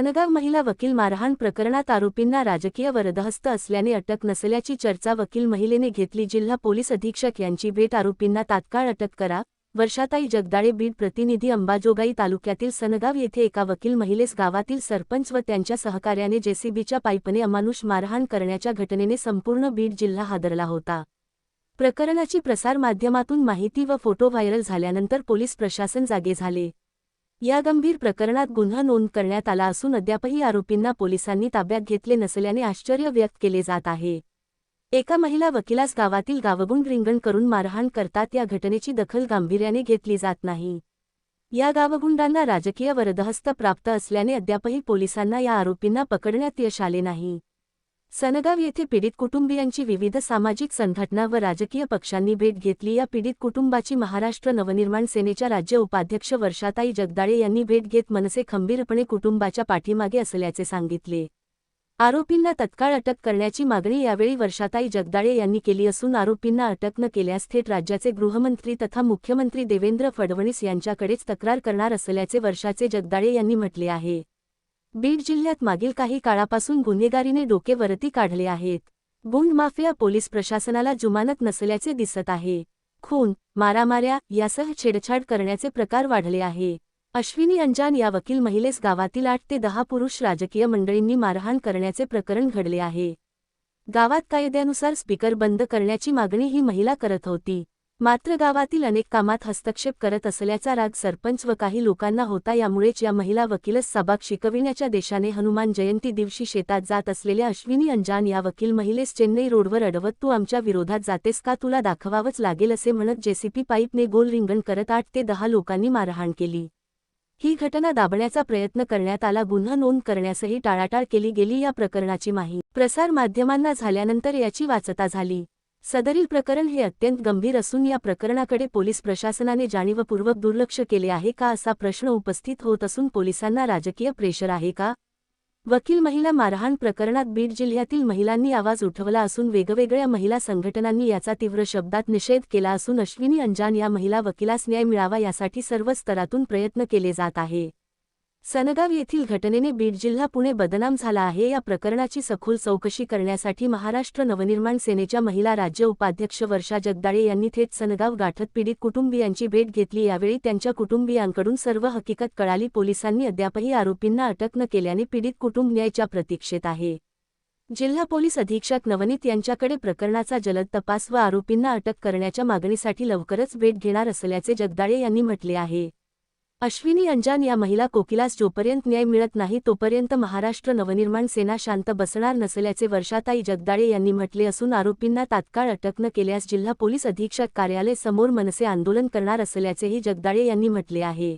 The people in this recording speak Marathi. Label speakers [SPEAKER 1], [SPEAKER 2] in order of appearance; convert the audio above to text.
[SPEAKER 1] सनगाव महिला वकील मारहाण प्रकरणात आरोपींना राजकीय वरदहस्त असल्याने अटक नसल्याची चर्चा वकील महिलेने घेतली. जिल्हा पोलीस अधीक्षक यांची भेट आरोपींना तात्काळ अटक करा. वर्षाताई जगदाळे बीड प्रतिनिधी अंबाजोगाई तालुक्यातील सनगाव येथे एका वकील महिलेस गावातील सरपंच व त्यांच्या सहकार्याने जेसीबीच्या पाईपने अमानुष मारहाण करण्याच्या घटनेने संपूर्ण बीड जिल्हा हादरला होता. प्रकरणाची प्रसारमाध्यमातून माहिती व फोटो व्हायरल झाल्यानंतर पोलीस प्रशासन जागे झाले. या गंभीर प्रकरणात गुन्हा नोंद करण्यात आला असून अद्यापही आरोपींना पोलिसांनी ताब्यात घेतले नसल्याने आश्चर्य व्यक्त केले जात आहे. एका महिला वकिलास गावातील गावगुंड रिंगण करून मारहाण करतात या घटनेची दखल गांभीर्याने घेतली जात नाही. या गावगुंडांना राजकीय वरदहस्त प्राप्त असल्याने अद्यापही पोलिसांना या आरोपींना पकडण्यात यश आले नाही. सनगाव येथे पीडित कुटुंबियांची विविध सामाजिक संघटना व राजकीय पक्षांनी भेट घेतली. या पीडित कुटुंबाची महाराष्ट्र नवनिर्माण सेनेच्या राज्य उपाध्यक्ष वर्षाताई जगदाळे यांनी भेट घेत मनसे खंबीरपणे कुटुंबाच्या पाठीमागे असल्याचे सांगितले. आरोपींना तत्काळ अटक करण्याची मागणी यावेळी वर्षाताई जगदाळे यांनी केली असून आरोपींना अटक न केल्यास थेट राज्याचे गृहमंत्री तथा मुख्यमंत्री देवेंद्र फडणवीस यांच्याकडेच तक्रार करणार असल्याचे वर्षाचे जगदाळे यांनी म्हटले आहे. बीड जिल्ह्यात मागील काही काळापासून गुन्हेगारीने डोके वरती काढले आहेत. गुंड माफिया पोलीस प्रशासनाला जुमानत नसल्याचे दिसत आहे. खून मारामाऱ्या यासह छेडछाड करण्याचे प्रकार वाढले आहे. अश्विनी अंजान या वकील महिलेस गावातील आठ ते दहा पुरुष राजकीय मंडळींनी मारहाण करण्याचे प्रकरण घडले आहे. गावात कायद्यानुसार स्पीकर बंद करण्याची मागणी ही महिला करत होती. मात्र गावातील अनेक कामात हस्तक्षेप करत असल्याचा राग सरपंच व काही लोकांना होता. यामुळेच या महिला वकीलच सबाग शिकविण्याच्या देशाने हनुमान जयंती दिवशी शेतात जात असलेल्या अश्विनी अंजान या वकील महिलेस चेन्नई रोडवर अडवत तू आमच्या विरोधात जातेस का? तुला दाखवावंच लागेल असे म्हणत जेसीपी पाईपने गोल रिंगण करत आठ ते दहा लोकांनी मारहाण केली. ही घटना दाबण्याचा प्रयत्न करण्यात आला. गुन्हा नोंद करण्यासही टाळाटाळ केली गेली. या प्रकरणाची माहिती प्रसार माध्यमांना झाल्यानंतर याची वाचता झाली. सदरील प्रकरण हे अत्यंत गंभीर असून या प्रकरणाकडे पोलीस प्रशासनाने जाणीवपूर्वक दुर्लक्ष केले आहे का असा प्रश्न उपस्थित होत असून पोलिसांना राजकीय प्रेशर आहे का? वकील महिला मारहाण प्रकरणात बीड जिल्ह्यातील महिलांनी आवाज उठवला असून वेगवेगळ्या महिला संघटनांनी याचा तीव्र शब्दात निषेध केला असून अश्विनी अंजान या महिला वकिलास न्याय मिळावा यासाठी सर्व स्तरातून प्रयत्न केले जात आहे. सनगाव येथील घटनेने बीड जिल्हा पुणे बदनाम झाला आहे. या प्रकरणाची सखोल चौकशी करण्यासाठी महाराष्ट्र नवनिर्माण सेनेच्या महिला राज्य उपाध्यक्ष वर्षा जगदाळे यांनी थेट सनगाव गाठत पीडित कुटुंबियांची भेट घेतली. यावेळी त्यांच्या कुटुंबियांकडून सर्व हकीकत कळाली. पोलिसांनी अद्यापही आरोपींना अटक न केल्याने पीडित कुटुंब न्यायच्या प्रतीक्षेत आहे. जिल्हा पोलीस अधीक्षक नवनीत यांच्याकडे प्रकरणाचा जलद तपास व आरोपींना अटक करण्याच्या मागणीसाठी लवकरच भेट घेणार असल्याचे जगदाळे यांनी म्हटले आहे. अश्विनी अंजान या महिला कोकिलास जोपर्यंत न्याय मिळत नाही तोपर्यंत महाराष्ट्र नवनिर्माण सेना शांत बसणार नसल्याचे वर्षाताई जगदाळे यांनी म्हटले असून आरोपींना तात्काळ अटक न केल्यास जिल्हा पोलीस अधीक्षक कार्यालय समोर मनसे आंदोलन करणार असल्याचेही जगदाळे यांनी म्हटले आहे.